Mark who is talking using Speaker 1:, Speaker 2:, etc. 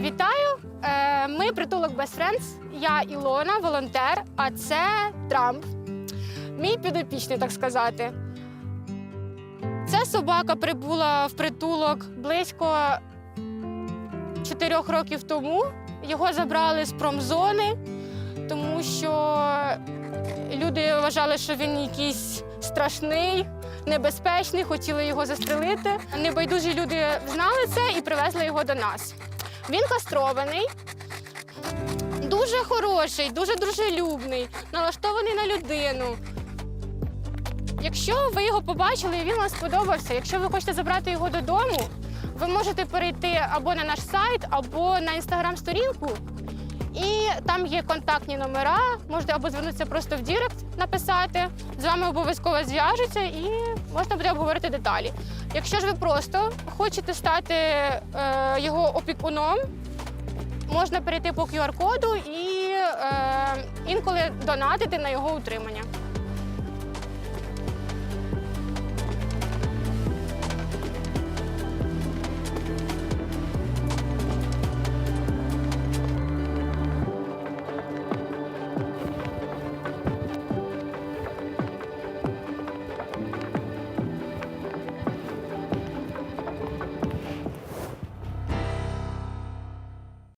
Speaker 1: Вітаю! Е, Ми притулок Best Friends. Я Ілона, волонтер, а це Трамп. Мій підопічний, так сказати. Ця собака прибула в притулок близько чотирьох років тому. Його забрали з промзони, тому що люди вважали, що він якийсь страшний, небезпечний, хотіли його застрелити. Небайдужі люди знали це і привезли його до нас. Він кастрований, дуже хороший, дуже дружелюбний, налаштований на людину. Якщо ви його побачили і він вам сподобався, якщо ви хочете забрати його додому, ви можете перейти або на наш сайт, або на інстаграм-сторінку. І там є контактні номера, можете або звернутися просто в Дірект, написати. З вами обов'язково зв'яжуться і можна буде обговорити деталі. Якщо ж ви просто хочете стати е, його опікуном, можна перейти по QR-коду і е, інколи донатити на його утримання.